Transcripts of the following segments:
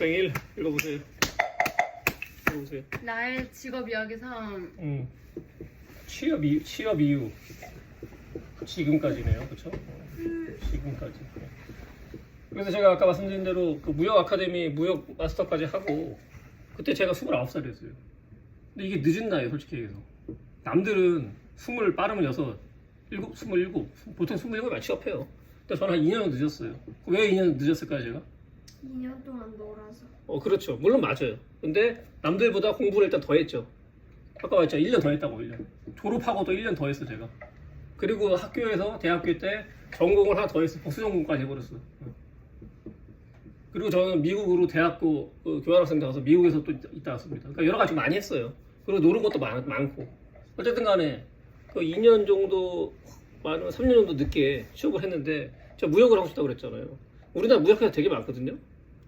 생일 읽어보세요. 읽어보세요. 나의 직업 이야기 3 음. 취업 이유, 취업 이유 지금까지네요, 그렇죠? 지금까지. 네. 그래서 제가 아까 말씀드린 대로 그 무역 아카데미 무역 마스터까지 하고 그때 제가 29살이었어요. 근데 이게 늦은 나이에요, 솔직히 얘기해서. 남들은 20 빠르면 6, 7, 27, 보통 27만 취업해요. 근데 저는 한 2년 늦었어요. 왜 2년 늦었을까요, 제가? 2년 동안 놀아서. 어 그렇죠. 물론 맞아요. 근데 남들보다 공부를 일단 더 했죠. 아까 말했죠 1년 더 했다고 1년. 졸업하고도 1년 더 했어 제가. 그리고 학교에서 대학교 때 전공을 하나 더 했어. 복수 전공까지 해버렸어. 어. 그리고 저는 미국으로 대학교 그 교환학생 가서 미국에서 또 있다 왔습니다. 그러니까 여러 가지 많이 했어요. 그리고 노는 것도 많, 많고. 어쨌든 간에 그 2년 정도 많으면 3년 정도 늦게 취업을 했는데 제가 무역을 하고 싶다고 그랬잖아요. 우리나라 무역회사 되게 많거든요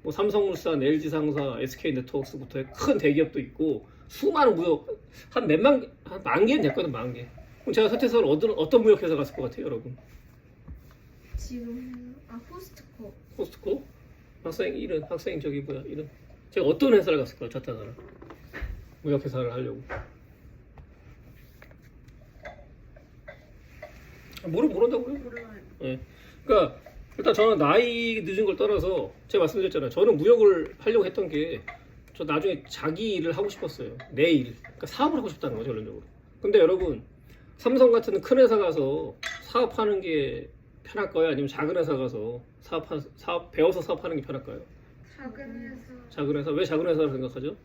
뭐 삼성물산, LG상사, SK네트워크스부터 큰 대기업도 있고 수많은 무역 한 몇만 개, 한만 개는 됐거든 만 개. 그럼 제가 서태서는 어떤 어떤 무역회사 갔을 것 같아요, 여러분? 지금 아 포스트코 포스트코? 학생 이름, 학생 저기 뭐야 이름? 제가 어떤 회사를 갔을까요, 저태서는 무역회사를 하려고. 아, 모르 모른다고요? 몰라요. 예. 그러니까 일단 저는 나이 늦은 걸 떠나서 제가 말씀드렸잖아요. 저는 무역을 하려고 했던 게 저 나중에 자기 일을 하고 싶었어요. 내 일. 그러니까 사업을 하고 싶다는 거죠, 결론적으로. 근데 여러분, 삼성 같은 큰 회사 가서 사업하는 게 편할까요? 아니면 작은 회사 가서 사업 사업 배워서 사업하는 게 편할까요? 작은 회사 작은 회사 왜 작은 회사라고 생각하죠?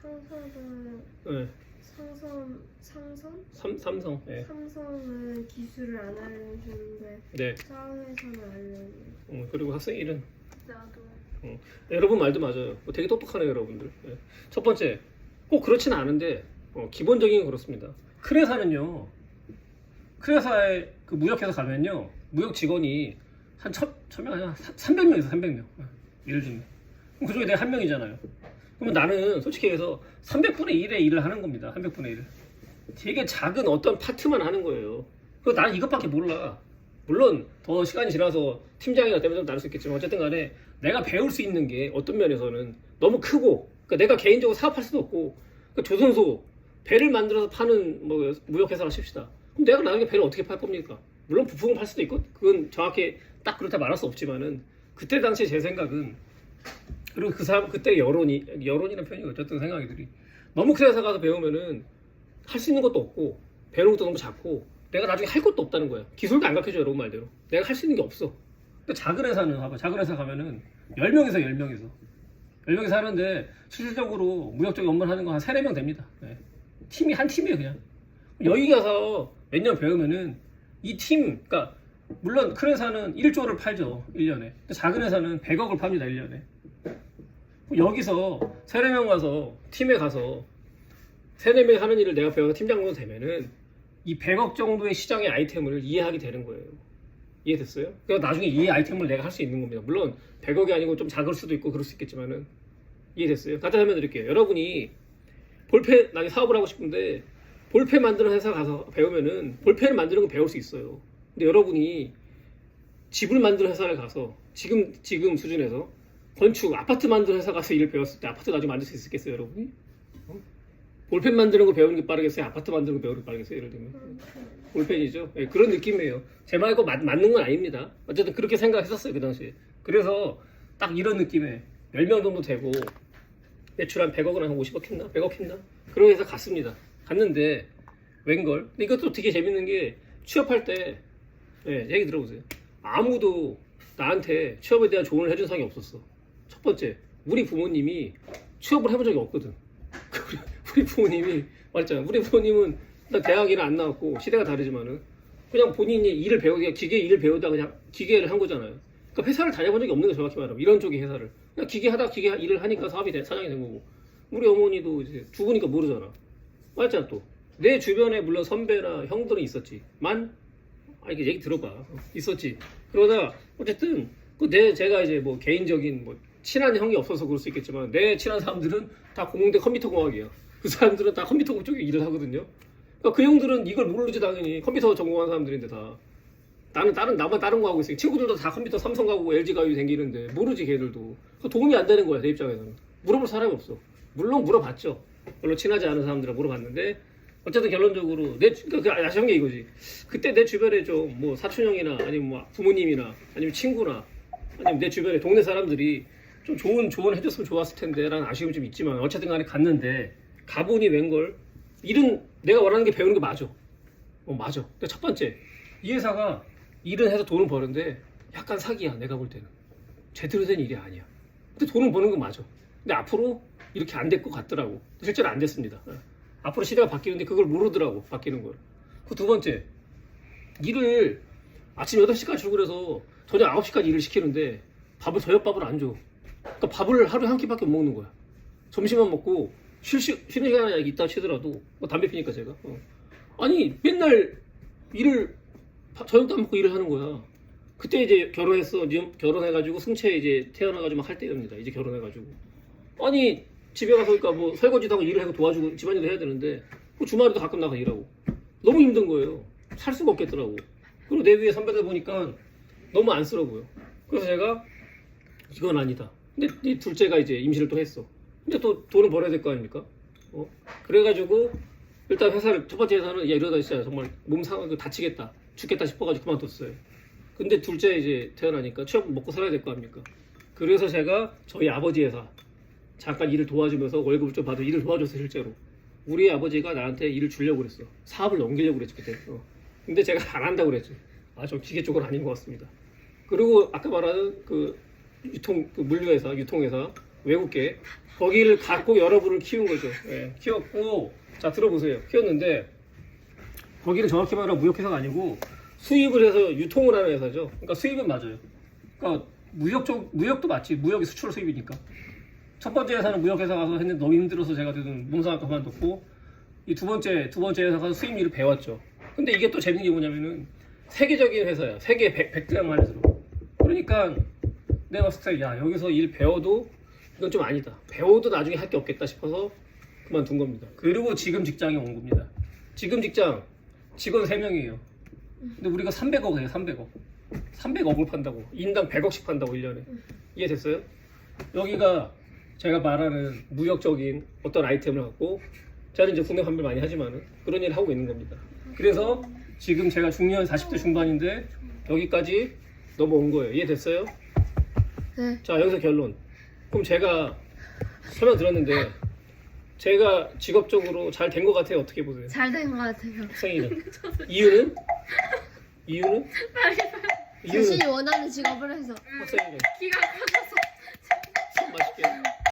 상사는 네. 상선 상선 삼 삼성. 네. 삼성은 기술을 안 알려주는데 네. 사회에서는 알려줘. 음, 그리고 학생 일은 나도 네, 여러분 말도 맞아요. 뭐 되게 똑똑하네요, 여러분들. 네. 첫 번째, 꼭 그렇지는 않은데 어, 기본적인 건 그렇습니다. 큰 회사에 그 무역회사 가면요, 무역 직원이 한 천, 천명 아니야, 300명 있어, 300명. 예를 들면. 그럼 그 중에 내가 한 명이잖아요. 그러면 나는 솔직히 해서 300분의 1의 일을 하는 겁니다. 300분의 1을. 되게 작은 어떤 파트만 하는 거예요. 그리고 나는 이것밖에 몰라. 물론 더 시간이 지나서 팀장이나 때문에 좀 다를 수 있겠지만 어쨌든 간에 내가 배울 수 있는 게 어떤 면에서는 너무 크고 그러니까 내가 개인적으로 사업할 수도 없고 그러니까 조선소 배를 만들어서 파는 뭐 무역회사라 칩시다. 그럼 내가 나중에 배를 어떻게 팔 겁니까? 물론 부품을 팔 수도 있고 그건 정확히 딱 그렇다 말할 수 없지만은 그때 당시 제 생각은 그리고 그 사람 그때 여론이 여론이라는 표현이 어쨌든 생각이 들이 너무 큰 회사 가서 배우면은 할 수 있는 것도 없고 배우는 것도 너무 작고 내가 나중에 할 것도 없다는 거야. 기술도 안 가르쳐줘 여러분 말대로. 내가 할 수 있는 게 없어. 근데 작은 회사는 봐봐. 작은 회사 가면은 10명에서 10명에서 10명에서 하는데 실질적으로 무역적 업무를 하는 거한 3, 4명 됩니다. 네. 팀이 한 팀이에요 그냥. 여기 가서 몇 년 배우면은 이 팀, 그러니까 물론 큰 회사는 1조를 팔죠 1년에. 근데 작은 회사는 100억을 팝니다 1년에. 여기서 3, 4명 가서 팀에 가서 3, 4명 하는 일을 내가 배워서 팀장으로 되면은 이 100억 정도의 시장의 아이템을 이해하게 되는 거예요. 이해됐어요? 그래서 나중에 이 아이템을 내가 할 수 있는 겁니다. 물론 100억이 아니고 좀 작을 수도 있고 그럴 수 있겠지만은 이해됐어요? 간단히 설명 드릴게요. 여러분이 볼펜 나중에 사업을 하고 싶은데 볼펜 만드는 회사 가서 배우면은 볼펜을 만드는 건 배울 수 있어요. 근데 여러분이 집을 만드는 회사를 가서 지금 지금 수준에서 건축 아파트 만드는 회사 가서 일을 배웠을 때 아파트 나중에 만들 수 있겠어요, 여러분이? 어? 볼펜 만드는 거 배우는 게 빠르겠어요? 아파트 만드는 거 배우는 게 빠르겠어요? 예를 들면 볼펜이죠. 예, 그런 느낌이에요. 제 말과 맞, 맞는 건 아닙니다. 어쨌든 그렇게 생각했었어요 그 당시에. 그래서 딱 이런 느낌에 10명 정도 되고 매출 한 100억은 한 50억 했나? 100억 했나? 그런 회사 갔습니다. 갔는데 웬걸? 근데 이것도 되게 재밌는 게 취업할 때 예, 얘기 들어보세요. 아무도 나한테 취업에 대한 조언을 해준 사람이 없었어. 첫 번째, 우리 부모님이 취업을 해본 적이 없거든. 우리 부모님이 말했잖아. 우리 부모님은 대학이나 안 나왔고 시대가 다르지만은 그냥 본인이 일을 배우기 기계 일을 배우다 그냥 기계를 한 거잖아요. 그러니까 회사를 다녀본 적이 없는 거 정확히 말하면 이런 쪽의 회사를 그냥 기계 하다 기계 일을 하니까 사업이 돼, 사장이 된 거고 우리 어머니도 이제 죽으니까 모르잖아. 맞잖아 또. 내 주변에 물론 선배나 형들은 있었지만 아 이게 얘기 들어봐 있었지. 그러다 어쨌든 그 내 제가 이제 뭐 개인적인 뭐 친한 형이 없어서 그럴 수 있겠지만 내 친한 사람들은 다 공대 컴퓨터 공학이야. 그 사람들은 다 컴퓨터 쪽에 일을 하거든요. 그러니까 그 형들은 이걸 모르지 당연히 컴퓨터 전공한 사람들인데 다. 나는 다른 나만 다른 거 하고 있어. 친구들도 다 컴퓨터 삼성 가고 LG 가고 생기는데 모르지 걔들도. 그 도움이 안 되는 거야 내 입장에서는. 물어볼 사람이 없어. 물론 물어봤죠. 별로 친하지 않은 사람들은 물어봤는데 어쨌든 결론적으로 내 주- 그러니까 그 아쉬운 게 이거지. 그때 내 주변에 좀 뭐 사촌 형이나 아니면 뭐 부모님이나 아니면 친구나 아니면 내 주변에 동네 사람들이 좀 좋은 조언 해줬으면 좋았을 텐데라는 아쉬움이 좀 있지만 어쨌든 간에 갔는데 가보니 웬걸 일은 내가 원하는 게 배우는 게 맞아. 어 맞아. 근데 첫 번째 이 회사가 일은 해서 돈을 버는데 약간 사기야 내가 볼 때는 제대로 된 일이 아니야. 근데 돈은 버는 건 맞아. 근데 앞으로 이렇게 안 될 것 같더라고. 실제로 안 됐습니다. 예. 앞으로 시대가 바뀌는데 그걸 모르더라고 바뀌는 걸. 그 두 번째 일을 아침 8시까지 출근해서 저녁 9시까지 일을 시키는데 밥을 저녁밥을 안 줘. 그러니까 밥을 하루에 한 끼밖에 못 먹는 거야. 점심만 먹고 쉴 시, 쉬는 시간이 있다 치더라도 뭐 담배 피니까 제가 어. 아니 맨날 일을 밥- 저녁도 안 먹고 일을 하는 거야. 그때 이제 결혼했어. 결혼해가지고 승채 이제 태어나가지고 막할 때입니다. 이제 결혼해가지고 아니 집에 가서 그러니까 뭐 설거지도 하고 일을 하고 도와주고 집안일도 해야 되는데 그 주말에도 가끔 나가 일하고 너무 힘든 거예요. 살 수가 없겠더라고. 그리고 내 위에 선배들 보니까 너무 안쓰러워요. 그래서 제가 이건 아니다. 근데 이 둘째가 이제 임신을 또 했어. 근데 또 돈을 벌어야 될 거 아닙니까? 어? 그래가지고 일단 회사를 첫 번째 회사는 야 이러다 진짜 정말 몸 상하고 다치겠다, 죽겠다 싶어가지고 그만뒀어요. 근데 둘째 이제 태어나니까 취업 먹고 살아야 될 거 아닙니까? 그래서 제가 저희 아버지 회사 잠깐 일을 도와주면서 월급을 좀 받아 일을 도와줬어 실제로. 우리 아버지가 나한테 일을 주려고 그랬어. 사업을 넘기려고 그랬지 그때. 어. 근데 제가 안 한다고 그랬지. 아, 저 기계 쪽은 아닌 것 같습니다. 그리고 아까 말하는 그 유통 그 물류회사, 유통회사 외국계 거기를 갖고 여러분을 키운 거죠. 예, 키웠고 자 들어보세요. 키웠는데 거기는 정확히 말하면 무역회사가 아니고 수입을 해서 유통을 하는 회사죠. 그러니까 수입은 맞아요. 그러니까 무역 쪽 무역도 맞지. 무역이 수출 수입이니까. 첫 번째 회사는 무역회사 가서 했는데 너무 힘들어서 제가 되든 몸상학과 그만뒀고 이 두 번째 두 번째 회사 가서 수입 일을 배웠죠. 근데 이게 또 재밌는 게 뭐냐면은 세계적인 회사야. 세계 100, 100대 만에서도. 그러니까 내가 봤을 때 야 여기서 일 배워도 이건 좀 아니다. 배워도 나중에 할 게 없겠다 싶어서 그만둔 겁니다. 그리고 지금 직장에 온 겁니다. 지금 직장 직원 3명이에요. 근데 우리가 300억 해요. 300억. 300억을 판다고. 인당 100억씩 판다고 1년에. 이해됐어요? 여기가 제가 말하는 무역적인 어떤 아이템을 갖고 저는 이제 국내 판매 많이 하지만은 그런 일을 하고 있는 겁니다. 그래서 지금 제가 중년 40대 중반인데 여기까지 넘어온 거예요. 이해됐어요? 자 여기서 결론. 그럼 제가 설명 들었는데 제가 직업적으로 잘 된 것 같아요. 어떻게 보세요? 잘 된 것 같아요. 학생이는 이유는 이유는 이유는 자신이 원하는 직업을 해서 학생이는 기가 막혀서 맛있게.